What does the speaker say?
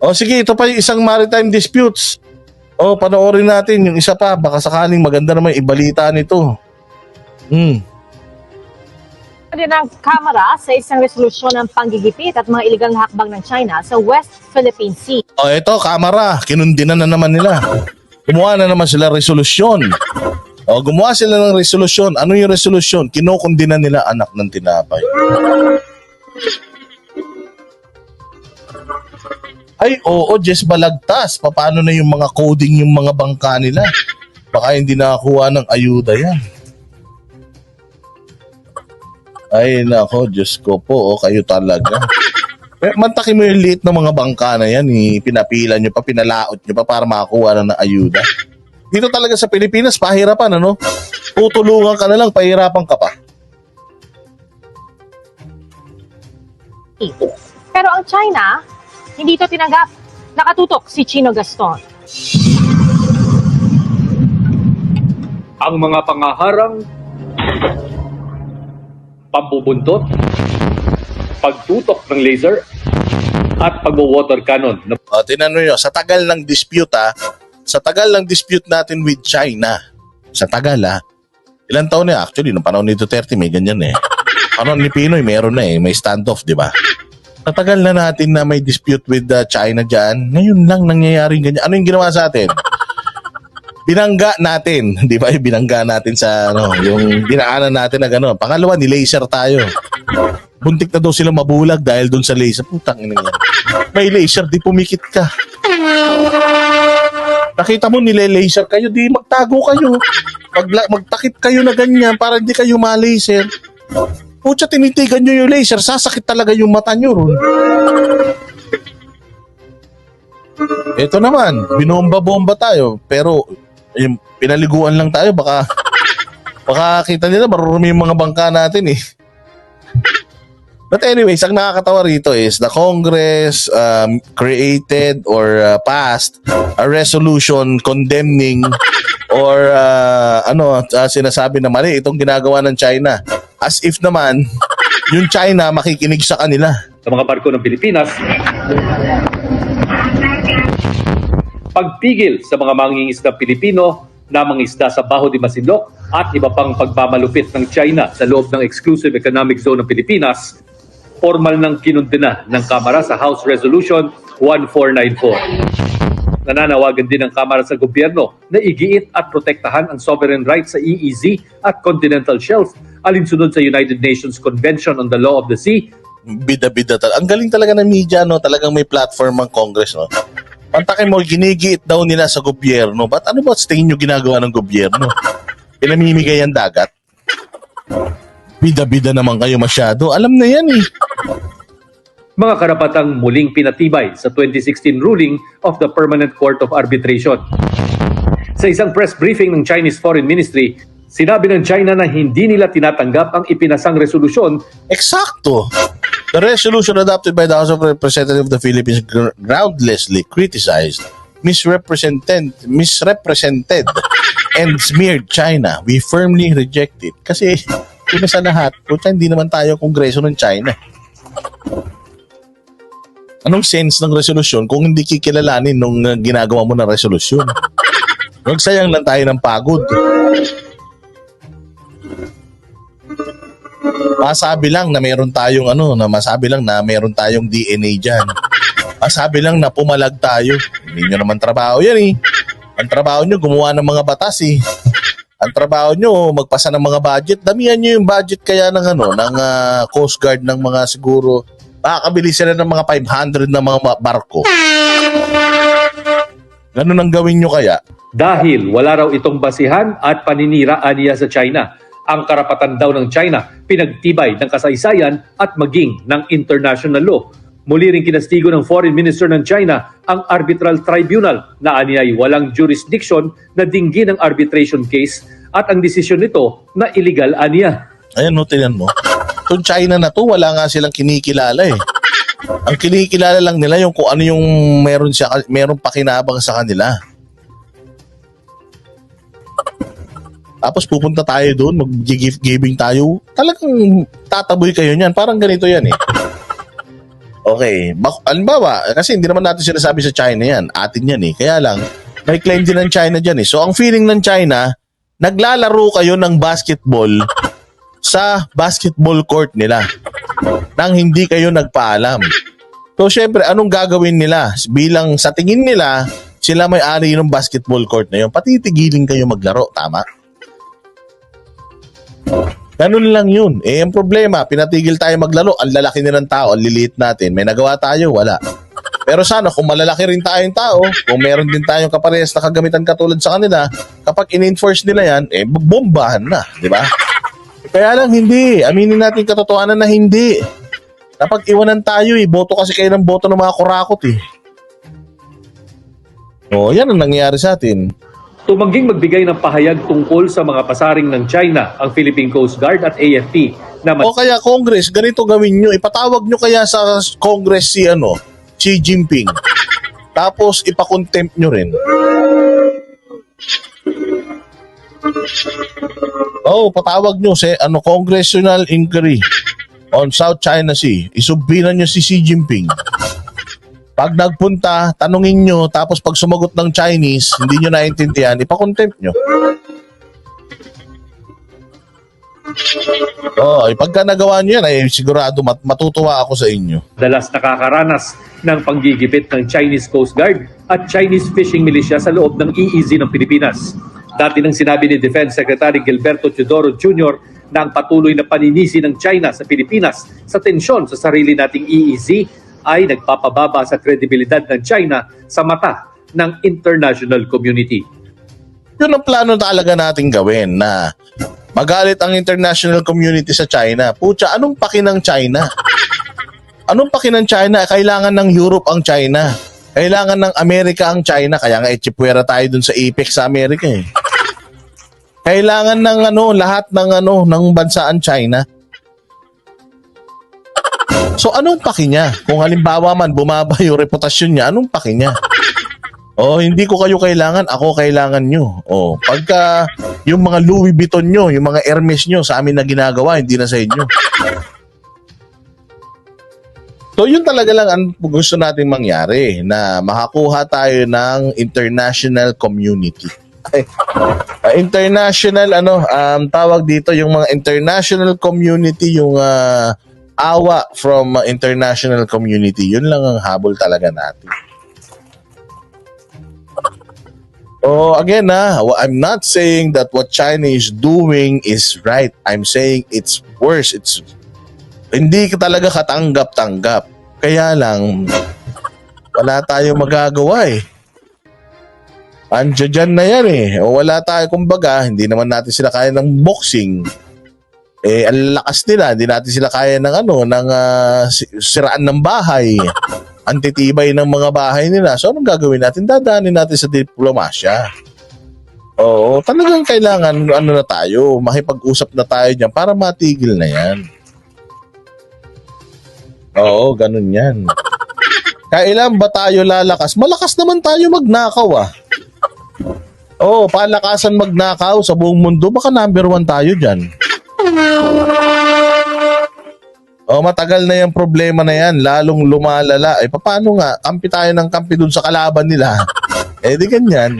O sige, ito pa yung isang maritime disputes. O, panoorin natin yung isa pa. Baka sakaling maganda naman ibalita nito. Hmm. din ng Kamara sa isang resolusyon ng panggigipit at mga iligang hakbang ng China sa West Philippine Sea. O ito, kamera, kinundinan na naman nila. Gumawa na naman sila resolusyon. O gumawa sila ng resolusyon. Ano yung resolusyon? Kinukundina nila anak ng tinapay. Ay, oo, Jess Balagtas. Paano na yung mga coding yung mga bangka nila? Baka hindi nakakuha ng ayuda yan. Ay, nako, Diyos ko po, oh, kayo talaga. Eh, Mantakin mo yung liit ng mga bangka na yan, eh. pinapila nyo pa, pinalaot nyo pa para makakuha na ng ayuda. Dito talaga sa Pilipinas, pahirapan, ano? Tutulungan ka na lang, pahirapan ka pa. Pero ang China, hindi ito tinanggap. Nakatutok si Chino Gaston. ang mga pangaharang, pambubuntot, pagtutok ng laser, at pag-water cannon O, tinanong nyo, sa tagal ng dispute, ha? Sa tagal ng dispute natin with China, sa tagal, ha? Ilan taon na? Actually, nung panahon ni Duterte, may ganyan eh. Panahon ni Pinoy, meron na eh. May standoff, di ba? Sa tagal na natin na may dispute with uh, China dyan, ngayon lang nangyayari ganyan. Ano yung ginawa sa atin? Binangga natin, di ba? Binangga natin sa, ano, yung dinaanan natin na gano'n. Pangalawa, ni-laser tayo. Buntik na daw sila mabulag dahil doon sa laser. Putang ina yan. May laser, di pumikit ka. Nakita mo nile-laser kayo, di magtago kayo. Magla- magtakip kayo na ganyan para hindi kayo ma-laser. Pucha, tinitigan nyo yung laser, sasakit talaga yung mata nyo ron. Ito naman, binomba-bomba tayo, pero yung pinaliguan lang tayo, baka baka kita nila marurumi yung mga bangka natin eh. But anyways, ang nakakatawa rito is the Congress um, created or uh, passed a resolution condemning or uh, ano uh, sinasabi na mali itong ginagawa ng China. As if naman yung China makikinig sa kanila. sa mga barko ng Pilipinas, pagpigil sa mga mangingisda Pilipino na mangisda sa Baho de Masinloc at iba pang pagmamalupit ng China sa loob ng Exclusive Economic Zone ng Pilipinas, formal ng kinundina ng Kamara sa House Resolution 1494. Nananawagan din ng Kamara sa gobyerno na igiit at protektahan ang sovereign rights sa EEZ at continental shelf alinsunod sa United Nations Convention on the Law of the Sea Bida-bida talaga. Ang galing talaga ng media, no? Talagang may platform ang Congress, no? Pantakin mo, ginigiit daw nila sa gobyerno. Ba't ano ba sa tingin nyo ginagawa ng gobyerno? Pinamimigay ang dagat? Bida-bida naman kayo masyado. Alam na yan eh. mga karapatang muling pinatibay sa 2016 ruling of the Permanent Court of Arbitration. Sa isang press briefing ng Chinese Foreign Ministry, sinabi ng China na hindi nila tinatanggap ang ipinasang resolusyon Eksakto. The resolution adopted by the House of Representatives of the Philippines gr- groundlessly criticized, misrepresented, misrepresented, and smeared China. We firmly reject it. Kasi, una sa lahat, puta, hindi naman tayo kongreso ng China. Anong sense ng resolusyon kung hindi kikilalanin nung uh, ginagawa mo na resolusyon? Magsayang lang tayo ng pagod. Masabi lang na meron tayong ano, na masabi lang na meron tayong DNA diyan. Masabi lang na pumalag tayo. Hindi nyo naman trabaho yan eh. Ang trabaho nyo, gumawa ng mga batas eh. Ang trabaho nyo, magpasa ng mga budget. Damihan nyo yung budget kaya ng ano, ng ah, Coast Guard ng mga siguro, makakabili sila ng mga 500 na mga barko. Ganun ang gawin nyo kaya. dahil wala raw itong basihan at paninira aniya sa China. Ang karapatan daw ng China pinagtibay ng kasaysayan at maging ng international law. Muli rin kinastigo ng Foreign Minister ng China ang Arbitral Tribunal na aniyay walang jurisdiction na dinggin ang arbitration case at ang desisyon nito na illegal aniya. Ayan no, tinan mo. Itong China na to, wala nga silang kinikilala eh. Ang kinikilala lang nila yung kung ano yung meron siya, meron pakinabang sa kanila. Tapos pupunta tayo doon, mag-gift giving tayo. Talagang tataboy kayo niyan. Parang ganito yan eh. Okay, bak- alimbawa, kasi hindi naman natin sinasabi sa China yan. Atin yan eh. Kaya lang, may claim din ng China dyan eh. So, ang feeling ng China, naglalaro kayo ng basketball sa basketball court nila nang hindi kayo nagpaalam. So, syempre, anong gagawin nila? Bilang sa tingin nila, sila may-ari ng basketball court na yun. Patitigilin kayo maglaro, tama? Ganun lang yun. Eh, ang problema, pinatigil tayo maglaro. Ang lalaki na ng tao, ang liliit natin. May nagawa tayo, wala. Pero sana, kung malalaki rin tayong tao, kung meron din tayong kaparehas na kagamitan katulad sa kanila, kapag in-enforce nila yan, eh, bombahan na, di ba? Kaya lang, hindi. Aminin natin katotohanan na hindi. Kapag iwanan tayo, eh, boto kasi kayo ng boto ng mga kurakot, eh. O, yan ang nangyayari sa atin. Tumangging magbigay ng pahayag tungkol sa mga pasaring ng China ang Philippine Coast Guard at AFP na O kaya Congress, ganito gawin nyo. Ipatawag nyo kaya sa Congress si ano, Xi Jinping. Tapos ipakontempt nyo rin. Oh, patawag nyo si ano Congressional Inquiry on South China Sea. Isubbinan nyo si Xi Jinping. Pag nagpunta, tanungin nyo, tapos pag sumagot ng Chinese, hindi nyo naintindihan, ipakontempt nyo. Oh, ay pagka nagawa niyo yan, ay sigurado mat- matutuwa ako sa inyo. dalas nakakaranas ng panggigipit ng Chinese Coast Guard at Chinese fishing militia sa loob ng EEZ ng Pilipinas. Dati nang sinabi ni Defense Secretary Gilberto Teodoro Jr. na ang patuloy na paninisi ng China sa Pilipinas sa tensyon sa sarili nating EEZ ay nagpapababa sa kredibilidad ng China sa mata ng international community. Yun ang plano talaga nating gawin na magalit ang international community sa China. Pucha, anong paki ng China? Anong paki ng China? Kailangan ng Europe ang China. Kailangan ng Amerika ang China. Kaya nga itsipwera tayo dun sa APEC sa Amerika eh. Kailangan ng ano, lahat ng ano, ng bansa ang China. So anong paki niya? Kung halimbawa man bumaba yung reputasyon niya, anong paki niya? Oh, hindi ko kayo kailangan, ako kailangan nyo. Oh, pagka yung mga Louis Vuitton nyo, yung mga Hermes nyo sa amin na ginagawa, hindi na sa inyo. So yun talaga lang ang gusto nating mangyari na makakuha tayo ng international community. Ay, ah, international ano, um, tawag dito yung mga international community, yung ah, awa from ah, international community. Yun lang ang habol talaga natin. Oh, again na, I'm not saying that what China is doing is right. I'm saying it's worse. It's hindi talaga katanggap-tanggap. Kaya lang wala tayong magagawa eh. Andiyan na yan eh. O wala tayo, kumbaga, hindi naman natin sila kaya ng boxing. Eh, ang lakas nila, hindi natin sila kaya ng ano, ng si- siraan ng bahay. Antitibay ng mga bahay nila. So, anong gagawin natin? Dadaanin natin sa diplomasya. Oo, talagang kailangan, ano na tayo, makipag-usap na tayo dyan para matigil na yan. Oo, ganun yan. Kailan ba tayo lalakas? Malakas naman tayo magnakaw ah. Oo, palakasan magnakaw sa buong mundo. Baka number one tayo dyan. Oh, matagal na yung problema na yan, lalong lumalala. Eh, paano nga? Kampi tayo ng kampi dun sa kalaban nila. eh, di ganyan.